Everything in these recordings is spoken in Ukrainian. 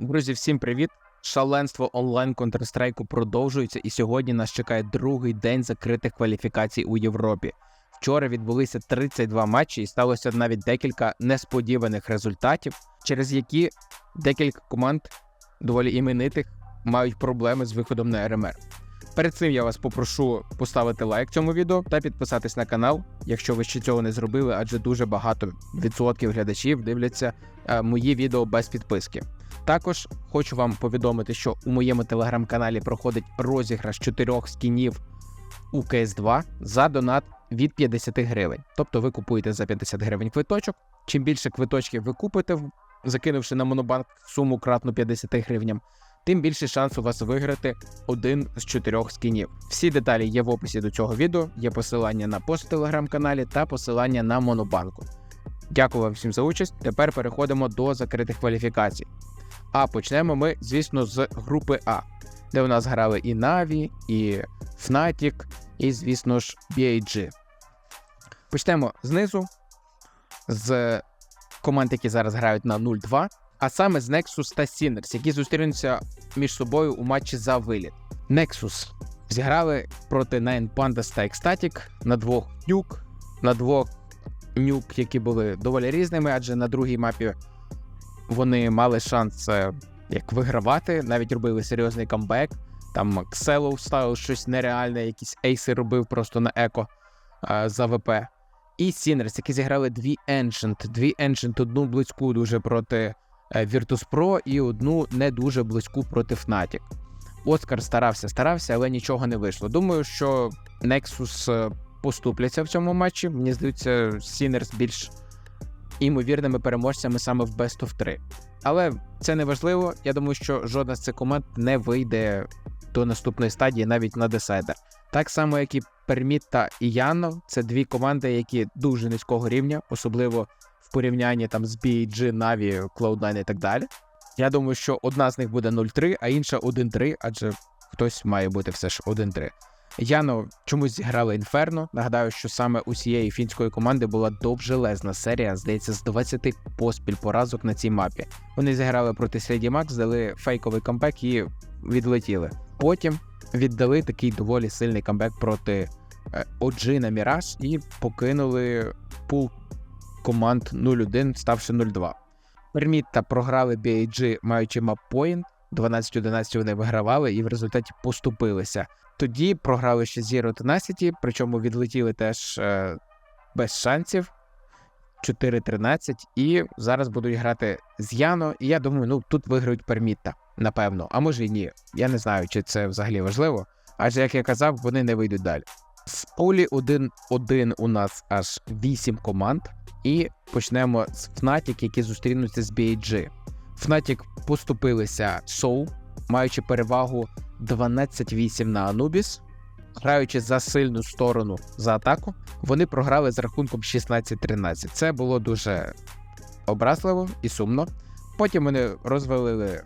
Друзі, всім привіт! Шаленство онлайн Counter-Strike продовжується, і сьогодні нас чекає другий день закритих кваліфікацій у Європі. Вчора відбулися 32 матчі, і сталося навіть декілька несподіваних результатів, через які декілька команд доволі іменитих мають проблеми з виходом на РМР. Перед цим я вас попрошу поставити лайк цьому відео та підписатись на канал, якщо ви ще цього не зробили, адже дуже багато відсотків глядачів дивляться е, мої відео без підписки. Також хочу вам повідомити, що у моєму телеграм-каналі проходить розіграш чотирьох скінів у КС2 за донат від 50 гривень. Тобто ви купуєте за 50 гривень квиточок. Чим більше квиточків ви купите, закинувши на монобанк суму кратну 50 гривням, тим більше шанс у вас виграти один з чотирьох скінів. Всі деталі є в описі до цього відео, є посилання на пост в телеграм-каналі та посилання на монобанку. Дякую вам всім за участь. Тепер переходимо до закритих кваліфікацій. А почнемо ми, звісно, з групи А, де у нас грали і Na'Vi, і Fnatic, і, звісно ж, BAG. Почнемо знизу з команд, які зараз грають на 0-2, а саме з Nexus та Sinners, які зустрінуться між собою у матчі за виліт. Nexus зіграли проти Nine Pandas та Ecstatic на двох нюк, на двох нюк, які були доволі різними, адже на другій мапі вони мали шанс е, як вигравати, навіть робили серйозний камбек. Там Кселоу ставив щось нереальне, якісь ейси робив просто на еко е, за ВП. І Sinners, які зіграли дві Ancient. Дві Ancient, одну близьку дуже проти е, Virtus.pro і одну не дуже близьку проти Fnatic. Оскар старався, старався, але нічого не вийшло. Думаю, що Nexus поступляться в цьому матчі. Мені здається, Sinners більш імовірними переможцями саме в Best of 3. Але це не важливо. Я думаю, що жодна з цих команд не вийде до наступної стадії навіть на десайдер. Так само, як і Перміт та Іяно, це дві команди, які дуже низького рівня, особливо в порівнянні там з BG, Na'Vi, Cloud9 і так далі. Я думаю, що одна з них буде 0-3, а інша 1-3, адже хтось має бути все ж 1-3. Яно чомусь зіграли Інферно. Нагадаю, що саме у цієї фінської команди була довжелезна серія, здається, з 20 поспіль поразок на цій мапі. Вони зіграли проти Sеді Макс, дали фейковий камбек і відлетіли. Потім віддали такий доволі сильний камбек проти е, OG на Міраж і покинули пул команд 0-1, ставши 0-2. Пермітта програли BAG, маючи маппоінт. 12-11 вони вигравали і в результаті поступилися. Тоді програли ще Zero Tenacity, причому відлетіли теж е, без шансів. 4-13, і зараз будуть грати з Яно. І я думаю, ну тут виграють Пермітта, напевно. А може й ні. Я не знаю, чи це взагалі важливо. Адже, як я казав, вони не вийдуть далі. В полі 1-1 у нас аж 8 команд. І почнемо з Fnatic, які зустрінуться з BAG. Fnatic поступилися Soul, маючи перевагу 12-8 на Anubis. Граючи за сильну сторону за атаку, вони програли з рахунком 16-13. Це було дуже образливо і сумно. Потім вони розвалили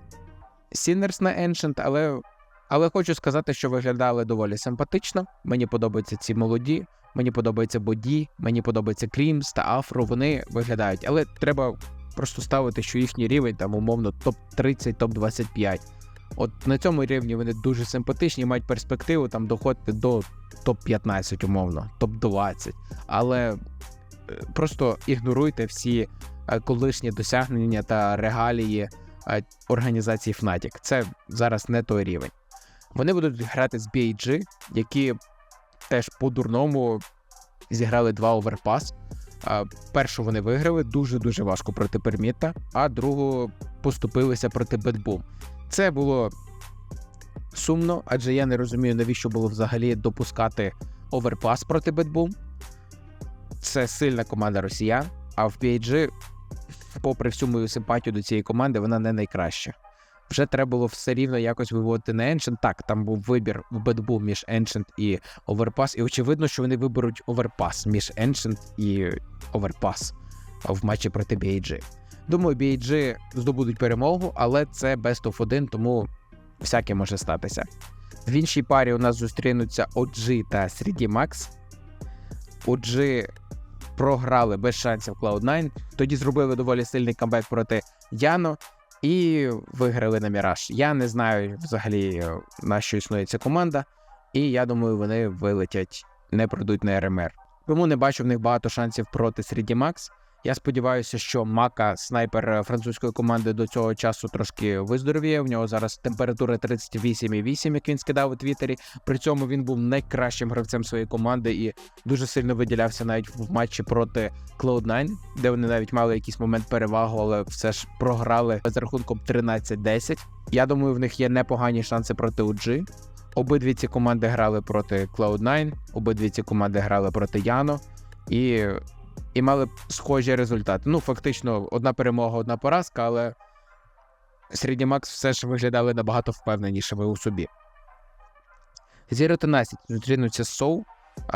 Sinners на Ancient, але, але хочу сказати, що виглядали доволі симпатично. Мені подобаються ці молоді, мені подобається Боді, мені подобається Крімс та Афро. Вони виглядають, але треба просто ставити, що їхній рівень там умовно топ-30, топ-25. От на цьому рівні вони дуже симпатичні, мають перспективу там доходити до топ-15, умовно, топ-20. Але е, просто ігноруйте всі е, колишні досягнення та регалії е, організації Fnatic. Це зараз не той рівень. Вони будуть грати з BAG, які теж по-дурному зіграли два оверпас. Першу вони виграли дуже-дуже важко проти Перміта, а другу поступилися проти Бетбум. Це було сумно, адже я не розумію, навіщо було взагалі допускати оверпас проти Бетбум. Це сильна команда росіян, а в PAG, попри всю мою симпатію до цієї команди, вона не найкраща. Вже треба було все рівно якось виводити на Ancient. Так, там був вибір в Бетбу між Ancient і Overpass, і очевидно, що вони виберуть Overpass між Ancient і Overpass в матчі проти BAG. Думаю, BAG здобудуть перемогу, але це Best of 1, тому всяке може статися. В іншій парі у нас зустрінуться OG та 3D Max. OG програли без шансів Cloud9, тоді зробили доволі сильний камбек проти Яно. і виграли на Міраж. Я не знаю взагалі на що існує ця команда, і я думаю, вони вилетять, не пройдуть на РМР. Тому не бачу в них багато шансів проти Сріді Макс. Я сподіваюся, що Мака, снайпер е, французької команди, до цього часу трошки виздоровіє. В нього зараз температура 38,8, як він скидав у Твіттері. При цьому він був найкращим гравцем своєї команди і дуже сильно виділявся навіть в матчі проти Cloud9, де вони навіть мали якийсь момент перевагу, але все ж програли з рахунком 13-10. Я думаю, в них є непогані шанси проти UG. Обидві ці команди грали проти Cloud9, обидві ці команди грали проти Яно. І і мали схожі результати. Ну, фактично, одна перемога, одна поразка, але Макс все ж виглядали набагато впевненішими у собі. Zero 13 зустрінуться з Соу.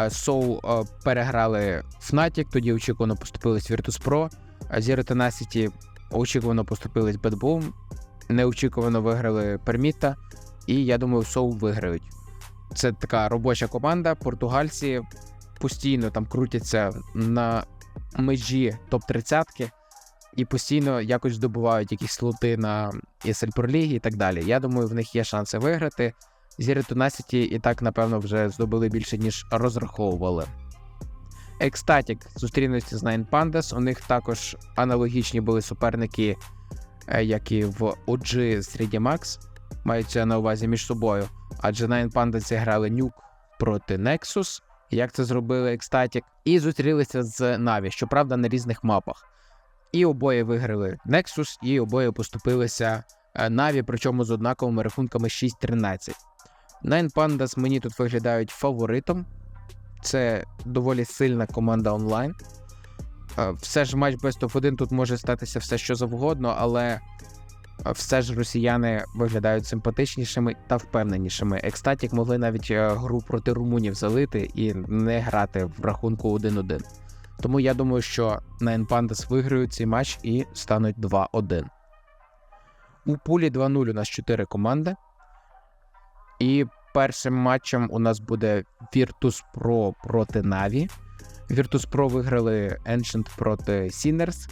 Соу переграли Fnatic, тоді очікувано поступились Virtus.pro, а Zero 13 очікувано поступились Bad Boom, неочікувано виграли Перміта, і я думаю, Соу виграють. Це така робоча команда. Португальці постійно там крутяться на межі топ-30 і постійно якось здобувають якісь слоти на ESL Pro і так далі. Я думаю, в них є шанси виграти. Зіри Тунасіті і так, напевно, вже здобули більше, ніж розраховували. Екстатік зустрінуться з Nine Pandas. У них також аналогічні були суперники, е, як і в OG з 3D Max. Маються на увазі між собою. Адже Nine Pandas зіграли нюк проти Nexus як це зробили Екстатік, і зустрілися з Наві, щоправда, на різних мапах. І обоє виграли Nexus, і обоє поступилися Наві, причому з однаковими рахунками 6-13. Nine Pandas мені тут виглядають фаворитом. Це доволі сильна команда онлайн. Все ж матч Best of 1 тут може статися все що завгодно, але все ж росіяни виглядають симпатичнішими та впевненішими. Екстатік могли навіть е, гру проти румунів залити і не грати в рахунку 1-1. Тому я думаю, що Nine Pandas виграють цей матч і стануть 2-1. У пулі 2-0 у нас 4 команди. І першим матчем у нас буде Virtus Pro проти Na'Vi. Virtus Pro виграли Ancient проти Sinners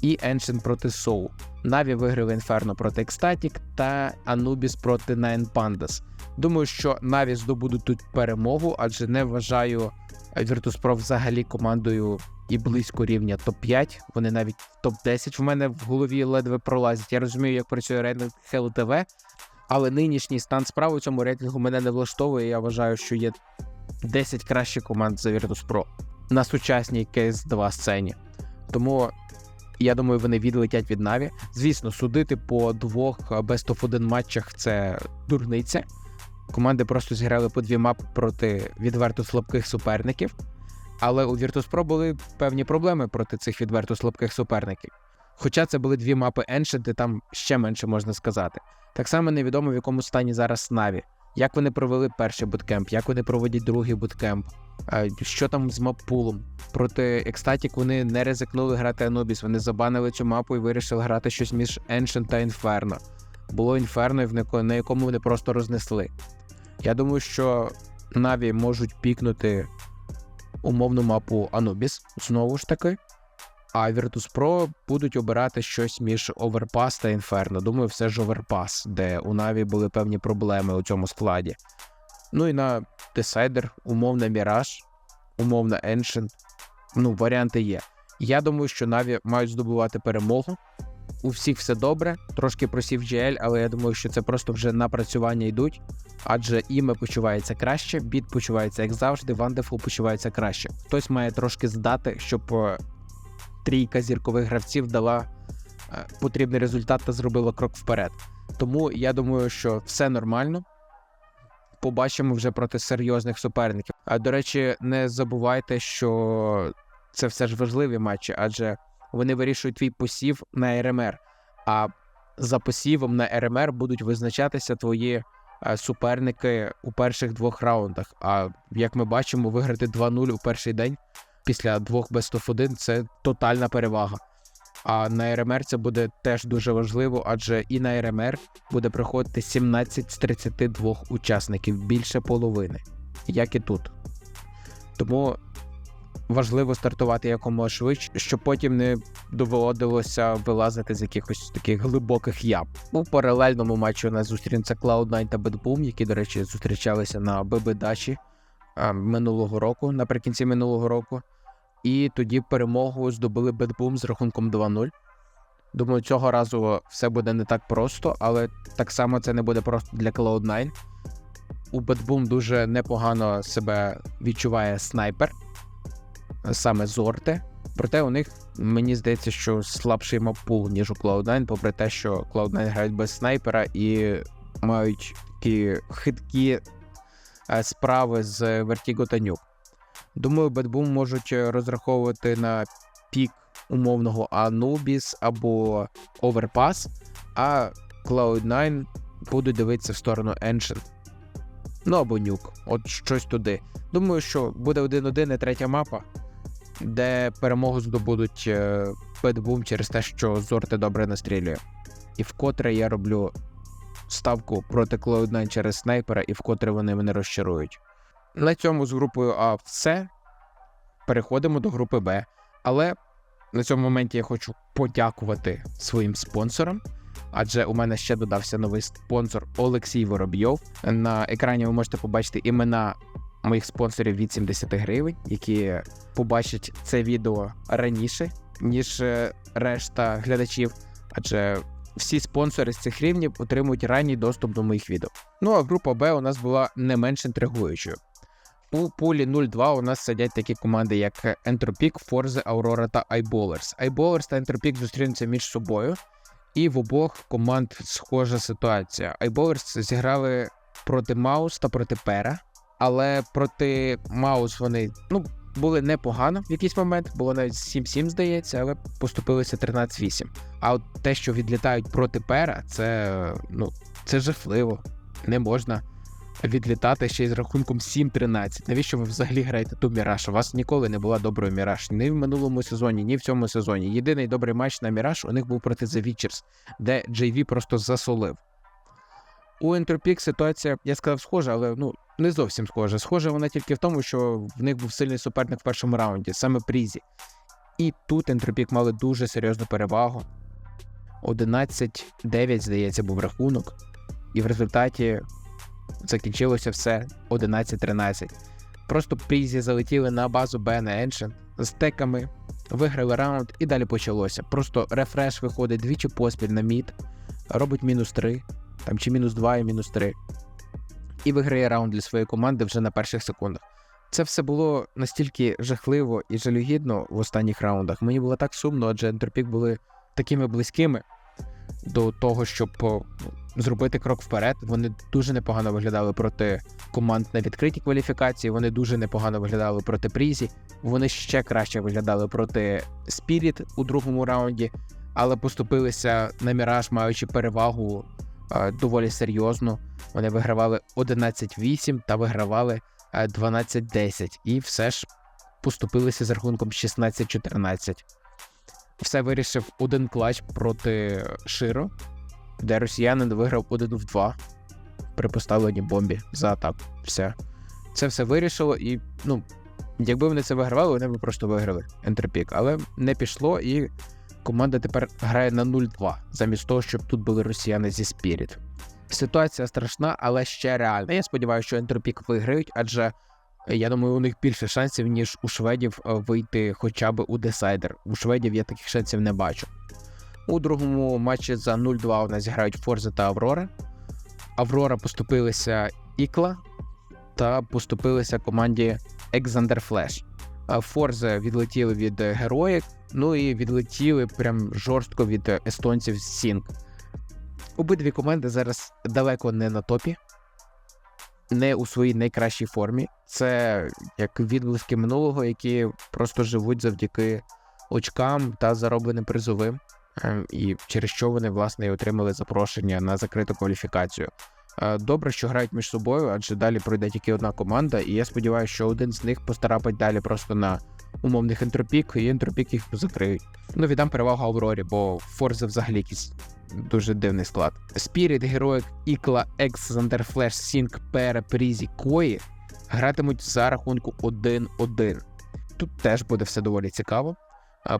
і Ancient проти Soul. Наві виграли Inferno проти Ecstatic та Anubis проти Nine Pandas. Думаю, що Наві здобудуть тут перемогу, адже не вважаю Virtus.pro взагалі командою і близько рівня топ-5. Вони навіть в топ-10 в мене в голові ледве пролазять. Я розумію, як працює рейтинг TV, але нинішній стан справи у цьому рейтингу мене не влаштовує. Я вважаю, що є 10 кращих команд за Virtus.pro на сучасній CS2 сцені. Тому я думаю, вони відлетять від Наві. Звісно, судити по двох Best of 1 матчах це дурниця. Команди просто зіграли по дві мапи проти відверто слабких суперників. Але у Virtus.pro були певні проблеми проти цих відверто слабких суперників. Хоча це були дві мапи Ancient, і там ще менше можна сказати. Так само невідомо в якому стані зараз Наві. Як вони провели перший буткемп, як вони проводять другий буткемп, що там з маппулом. Проти Екстатік вони не ризикнули грати Anubis, вони забанили цю мапу і вирішили грати щось між Ancient та Inferno. Було Inferno, на якому вони просто рознесли. Я думаю, що Наві можуть пікнути умовну мапу Anubis, знову ж таки. А Virtus.pro будуть обирати щось між Overpass та Inferno. Думаю, все ж Overpass, де у Наві були певні проблеми у цьому складі. Ну і на Decider, умовна Mirage, умовна Ancient. Ну, варіанти є. Я думаю, що Наві мають здобувати перемогу. У всіх все добре, трошки просів GL, але я думаю, що це просто вже напрацювання йдуть. Адже іме почувається краще, біт почувається як завжди, Вандефул почувається краще. Хтось має трошки здати, щоб е, трійка зіркових гравців дала е, потрібний результат та зробила крок вперед. Тому я думаю, що все нормально побачимо вже проти серйозних суперників. А до речі, не забувайте, що це все ж важливі матчі, адже вони вирішують твій посів на РМР. А за посівом на РМР будуть визначатися твої е, суперники у перших двох раундах. А як ми бачимо, виграти 2-0 у перший день після двох Best of 1 – це тотальна перевага. А на РМР це буде теж дуже важливо, адже і на РМР буде проходити 17 з 32 учасників, більше половини, як і тут. Тому важливо стартувати якомога швидше, щоб потім не доводилося вилазити з якихось таких глибоких ям. У паралельному матчі у нас зустрінеться Cloud9 та Бетбум, які, до речі, зустрічалися на ББ Дачі минулого року, наприкінці минулого року. І тоді перемогу здобули Бетбум з рахунком 2-0. Думаю, цього разу все буде не так просто, але так само це не буде просто для Cloud9. У Бетбум дуже непогано себе відчуває снайпер, саме Зорте. Проте у них мені здається, що слабший маппул, ніж у Cloud9, попри те, що Cloud9 грають без снайпера і мають такі хиткі е, справи з Vertigo та Nuke. Думаю, Бетбум можуть розраховувати на пік умовного Anubis або Overpass, а Cloud9 будуть дивитися в сторону Ancient. Ну або Nuke, от щось туди. Думаю, що буде 1-1 і третя мапа, де перемогу здобудуть Бетбум через те, що Зорте добре настрілює. І вкотре я роблю ставку проти Cloud9 через снайпера, і вкотре вони мене розчарують. На цьому з групою А все. Переходимо до групи Б. Але на цьому моменті я хочу подякувати своїм спонсорам, адже у мене ще додався новий спонсор Олексій Воробйов. На екрані ви можете побачити імена моїх спонсорів від 70 гривень, які побачать це відео раніше, ніж е, решта глядачів. Адже всі спонсори з цих рівнів отримують ранній доступ до моїх відео. Ну а група Б у нас була не менш інтригуючою. У полі 0-2 у нас сидять такі команди, як Entropik, Forze, Aurora та iBallers. iBallers та Entropik зустрінуться між собою, і в обох команд схожа ситуація. iBallers зіграли проти Маус та проти Пера, але проти Маус вони ну, були непогано в якийсь момент, було навіть 7-7, здається, але поступилися 13-8. А от те, що відлітають проти Пера, це ну, це жахливо. Не можна відлітати ще й з рахунком 7-13. Навіщо ви взагалі граєте ту Міраж? У вас ніколи не була доброї Міраж. Ні в минулому сезоні, ні в цьому сезоні. Єдиний добрий матч на Міраж у них був проти The Witchers, де JV просто засолив. У Entropik ситуація, я сказав, схожа, але ну не зовсім схожа. Схожа вона тільки в тому, що в них був сильний суперник в першому раунді, саме Прізі. І тут Entropik мали дуже серйозну перевагу. 11-9, здається, був рахунок. І в результаті закінчилося все 11-13. Просто Прізі залетіли на базу Б на Ancient з теками, виграли раунд і далі почалося. Просто рефреш виходить двічі поспіль на мід, робить мінус 3, там чи мінус 2 і мінус 3. І виграє раунд для своєї команди вже на перших секундах. Це все було настільки жахливо і жалюгідно в останніх раундах. Мені було так сумно, адже Ентропік були такими близькими до того, щоб зробити крок вперед. Вони дуже непогано виглядали проти команд на відкритій кваліфікації. Вони дуже непогано виглядали проти Прізі. Вони ще краще виглядали проти Спіріт у другому раунді, але поступилися на міраж, маючи перевагу е, доволі серйозно. Вони вигравали 11-8 та вигравали 12-10. Е, І все ж поступилися з рахунком 16-14. Все вирішив один клач проти Широ де росіянин виграв 1 в 2 при поставленні бомбі за атаку. Все. Це все вирішило, і ну, якби вони це вигравали, вони б просто виграли Ентерпік. Але не пішло, і команда тепер грає на 0-2, замість того, щоб тут були росіяни зі Spirit. Ситуація страшна, але ще реальна. Я сподіваюся, що Ентерпік виграють, адже я думаю, у них більше шансів, ніж у шведів е, вийти хоча б у десайдер. У шведів я таких шансів не бачу. У другому матчі за 0-2 у нас грають Форза та Аврора. Аврора поступилися Ікла та поступилися команді Exander Flash. Форзе відлетіли від героїк, ну і відлетіли прям жорстко від естонців з Сінк. Обидві команди зараз далеко не на топі, не у своїй найкращій формі. Це як відблиски минулого, які просто живуть завдяки очкам та заробленим призовим. Ем, і через що вони власне і отримали запрошення на закриту кваліфікацію. Е, добре, що грають між собою, адже далі пройде тільки одна команда, і я сподіваюся, що один з них постарапить далі просто на умовних ентропік, і ентропік їх закриють. Ну, віддам перевагу Аврорі, бо Форза взагалі якийсь дуже дивний склад. Спіріт, Героїк, Ікла, Екс, Зандерфлеш, Сінк, Пере, Прізі, Кої гратимуть за рахунку 1-1. Тут теж буде все доволі цікаво.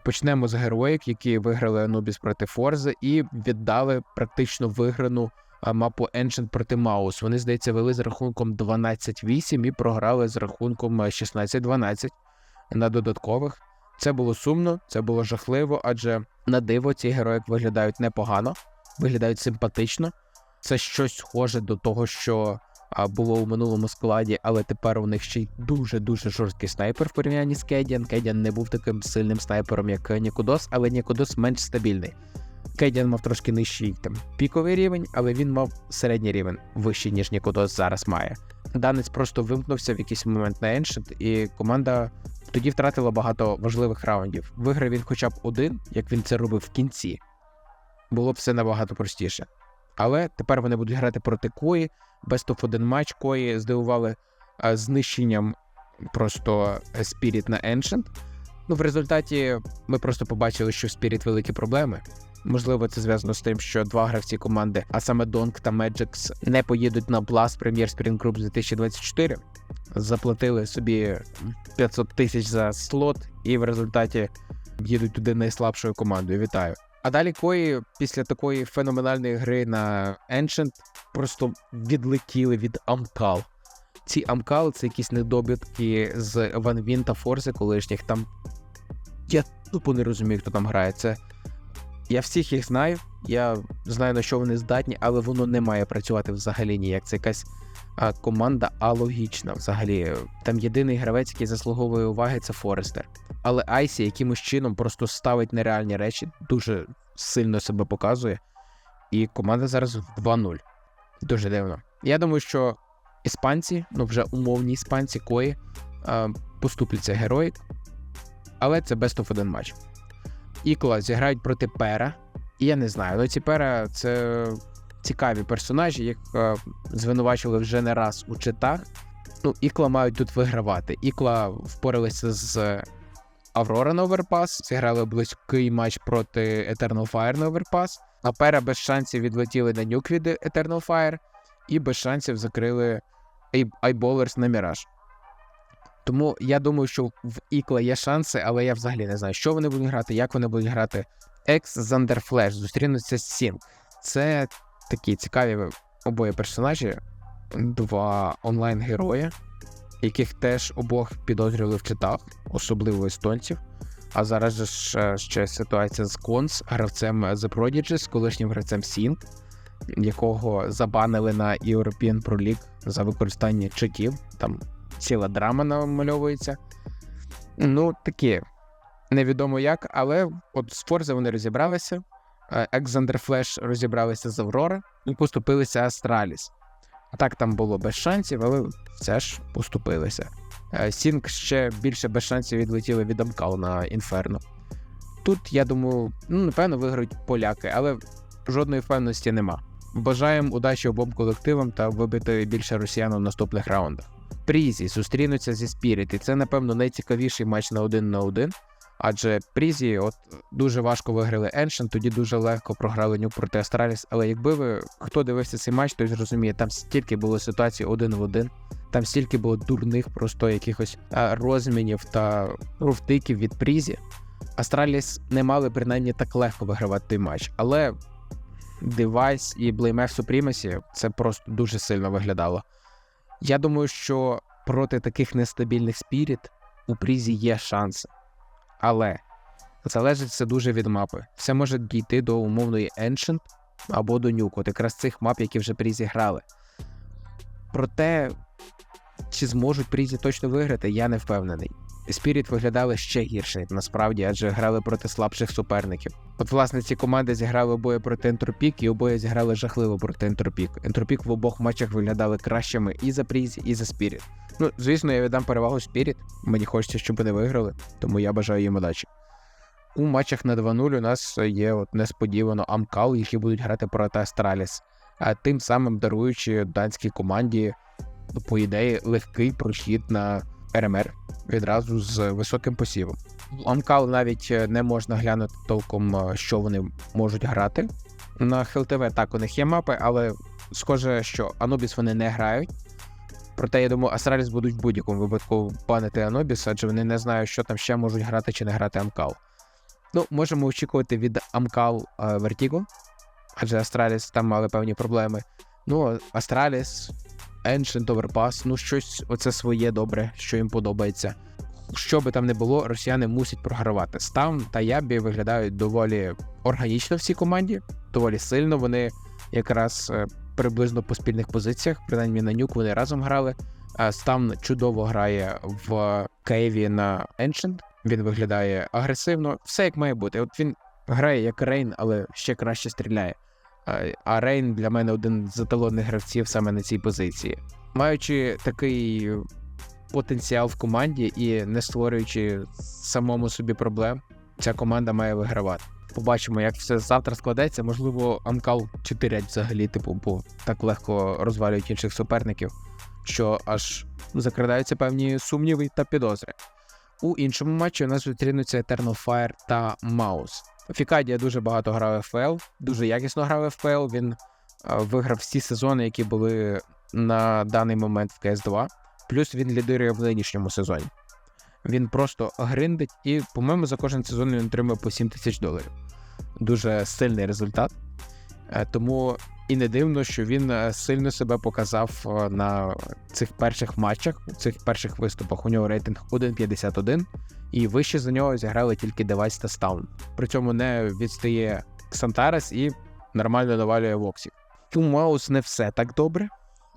Почнемо з Героїк, які виграли Anubis проти Форзи і віддали практично виграну мапу Ancient проти Маус. Вони, здається, вели з рахунком 12-8 і програли з рахунком 16-12 на додаткових. Це було сумно, це було жахливо, адже на диво ці герої виглядають непогано, виглядають симпатично. Це щось схоже до того, що було у минулому складі, але тепер у них ще й дуже-дуже жорсткий снайпер в порівнянні з Кедіан. Кедіан не був таким сильним снайпером, як Нікудос, але Нікудос менш стабільний. Кедіан мав трошки нижчий там піковий рівень, але він мав середній рівень вищий, ніж Нікудос зараз має. Данець просто вимкнувся в якийсь момент на Ancient, і команда тоді втратила багато важливих раундів. Виграв він хоча б один, як він це робив в кінці. Було б все набагато простіше. Але тепер вони будуть грати проти Кої. Best of один матч Кої здивували знищенням просто е, Spirit на Ancient. Ну, в результаті ми просто побачили, що в Spirit великі проблеми. Можливо, це зв'язано з тим, що два гравці команди, а саме Donk та Magix, не поїдуть на Blast Premier Spring Group 2024. Заплатили собі 500 тисяч за слот, і в результаті їдуть туди найслабшою командою. Вітаю. А далі Кої після такої феноменальної гри на Ancient просто відлетіли від Амкал. Ці Амкал це якісь недобітки з Ван Він та Форзи колишніх. Там я тупо не розумію, хто там грає. Це я всіх їх знаю, я знаю на що вони здатні, але воно не має працювати взагалі ніяк. Це якась а, команда алогічна. Взагалі, там єдиний гравець, який заслуговує уваги, це Форестер. Але Айсі якимось чином просто ставить нереальні речі, дуже сильно себе показує. І команда зараз в 2-0. Дуже дивно. Я думаю, що іспанці, ну вже умовні іспанці, кої, поступляться герої. Але це best of один матч. Ікла зіграють проти Пера. І я не знаю, ну ці Пера це цікаві персонажі, їх е, звинувачували вже не раз у читах. Ну, Ікла мають тут вигравати. Ікла впоралися з Аврора на Оверпас, зіграли близький матч проти Eternal Fire на Оверпас. А Пера без шансів відлетіли на нюк від Eternal Fire і без шансів закрили Айболерс на Міраж. Тому я думаю, що в Ікла є шанси, але я взагалі не знаю, що вони будуть грати, як вони будуть грати. Екс Зандерфлеш зустрінуться з Сінг. Це такі цікаві обоє персонажі, два онлайн-герої, яких теж обох підозрювали в читах, особливо естонців. А зараз же ще, ситуація з Конс, гравцем The Prodigy, колишнім гравцем Сінг, якого забанили на European Pro League за використання читів. Там ціла драма намальовується. Ну, такі, невідомо як, але от з Форзи вони розібралися. Екзандер Флеш розібралися з Аврора і поступилися Астраліс. А Так, там було без шансів, але все ж поступилися. Сінк ще більше без шансів відлетіли від Амкал на Інферно. Тут, я думаю, ну, напевно, виграють поляки, але жодної впевненості нема. Бажаємо удачі обом колективам та вибити більше росіян у наступних раундах. Прізі зустрінуться зі Спіріт, і це, напевно, найцікавіший матч на один на один. Адже Прізі от дуже важко виграли Еншен, тоді дуже легко програли нюк проти Астраліс. Але якби ви хто дивився цей матч, той зрозуміє, там стільки було ситуацій один в один, там стільки було дурних, просто якихось розмінів та втиків від Прізі. Астраліс не мали принаймні так легко вигравати той матч, але Девайс і BlameF Supremacy це просто дуже сильно виглядало. Я думаю, що проти таких нестабільних спіріт у Прізі є шанси. Але залежить все дуже від мапи. Все може дійти до умовної Ancient або до Нюк, от якраз цих мап, які вже Прізі грали. Проте, чи зможуть Прізі точно виграти, я не впевнений. Спіріт виглядали ще гірше, насправді, адже грали проти слабших суперників. От, власне, ці команди зіграли обоє проти Ентропік, і обоє зіграли жахливо проти Ентропік. Ентропік в обох матчах виглядали кращими і за Прізі, і за Спіріт. Ну, звісно, я віддам перевагу Спіріт. Мені хочеться, щоб вони виграли, тому я бажаю їм удачі. У матчах на 2-0 у нас є от несподівано Амкал, які будуть грати проти Астраліс, а тим самим даруючи данській команді, по ідеї, легкий прохід на РМР відразу з високим посівом. Амкал навіть не можна глянути толком, що вони можуть грати. На ХЛТВ так у них є мапи, але схоже, що Анубіс вони не грають. Проте я думаю, Астраліс будуть в будь-якому випадку банити Анобіс, адже вони не знають, що там ще можуть грати чи не грати Амкал. Ну, можемо очікувати від Амкал Вертіго, адже Астраліс там мали певні проблеми. Ну, Астраліс, Ancient Overpass, ну щось оце своє добре, що їм подобається. Що би там не було, росіяни мусять програвати. Стам та Ябі виглядають доволі органічно в цій команді, доволі сильно. Вони якраз е, приблизно по спільних позиціях, принаймні на нюк вони разом грали. А Стам чудово грає в Києві на Ancient. Він виглядає агресивно, все як має бути. От він грає як Рейн, але ще краще стріляє. А- Рейн для мене один з еталонних гравців саме на цій позиції. Маючи такий потенціал в команді і не створюючи самому собі проблем, ця команда має вигравати. Побачимо, як все завтра складеться. Можливо, Амкал 4 взагалі, типу, бо так легко розвалюють інших суперників, що аж закрадаються певні сумніви та підозри. У іншому матчі у нас зустрінуться Eternal Fire та Маус. Фікадія дуже багато грав ФПЛ, дуже якісно грав ФПЛ. Він е, виграв всі сезони, які були на даний момент в CS2. Плюс він лідирує в нинішньому сезоні. Він просто гриндить і, по-моєму, за кожен сезон він отримує по 7 тисяч доларів. Дуже сильний результат. Е, Тому і не дивно, що він е, сильно себе показав е, на цих перших матчах, у цих перших виступах. У нього рейтинг 1.51, і вище за нього зіграли тільки Девайс та Стаун. При цьому не відстає Ксантарес і нормально навалює Воксі. У Маус не все так добре.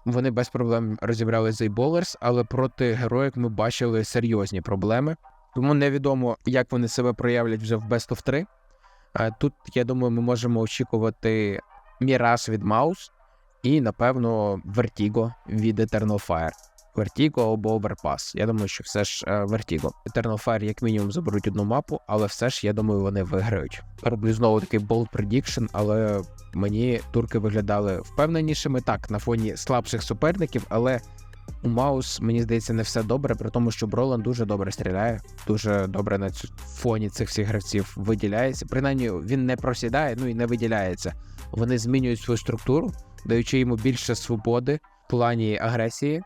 Вони без проблем розібрали з Ейболерс, але проти героїк ми бачили серйозні проблеми. Тому невідомо, як вони себе проявлять вже в Best of 3. Е, Тут, я думаю, ми можемо очікувати Міраж від Маус і, напевно, Vertigo від Eternal Fire. Vertigo або Overpass. Я думаю, що все ж е, Vertigo. Eternal Fire як мінімум заберуть одну мапу, але все ж, я думаю, вони виграють. Роблю знову такий bold prediction, але мені турки виглядали впевненішими так на фоні слабших суперників, але у Маус, мені здається, не все добре, при тому, що Бролан дуже добре стріляє, дуже добре на фоні цих всіх гравців виділяється. Принаймні, він не просідає, ну і не виділяється. Вони змінюють свою структуру, даючи йому більше свободи в плані агресії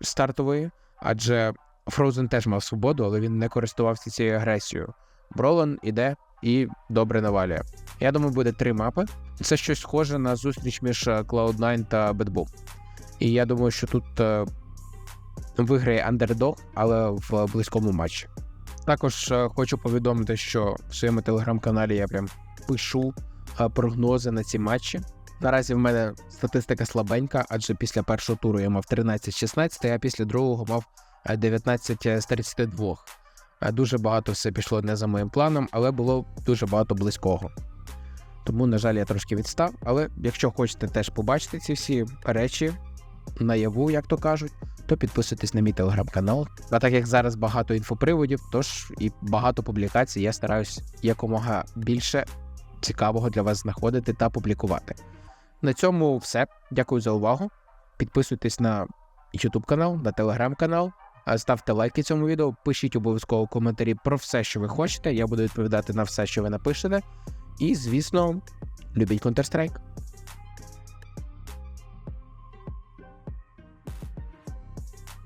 стартової, адже Фроузен теж мав свободу, але він не користувався цією агресією. Бролан іде і добре навалює. Я думаю, буде три мапи. Це щось схоже на зустріч між е, Cloud9 та Boom. І я думаю, що тут е, виграє андердог, але в близькому матчі. Також е, хочу повідомити, що в своєму телеграм-каналі я прям пишу е, прогнози на ці матчі. Наразі в мене статистика слабенька, адже після першого туру я мав 13-16, а після другого мав е, 19 з 32. Е, Дуже багато все пішло не за моїм планом, але було дуже багато близького. Тому, на жаль, я трошки відстав. Але якщо хочете теж побачити ці всі речі наяву, як то кажуть, то підписуйтесь на мій телеграм-канал. А так як зараз багато інфоприводів, тож і багато публікацій, я стараюсь якомога більше цікавого для вас знаходити та публікувати. На цьому все. Дякую за увагу. Підписуйтесь на YouTube канал, на телеграм канал. Ставте лайки цьому відео, пишіть обов'язково коментарі про все, що ви хочете. Я буду відповідати на все, що ви напишете. І, звісно, любіть Counter-Strike.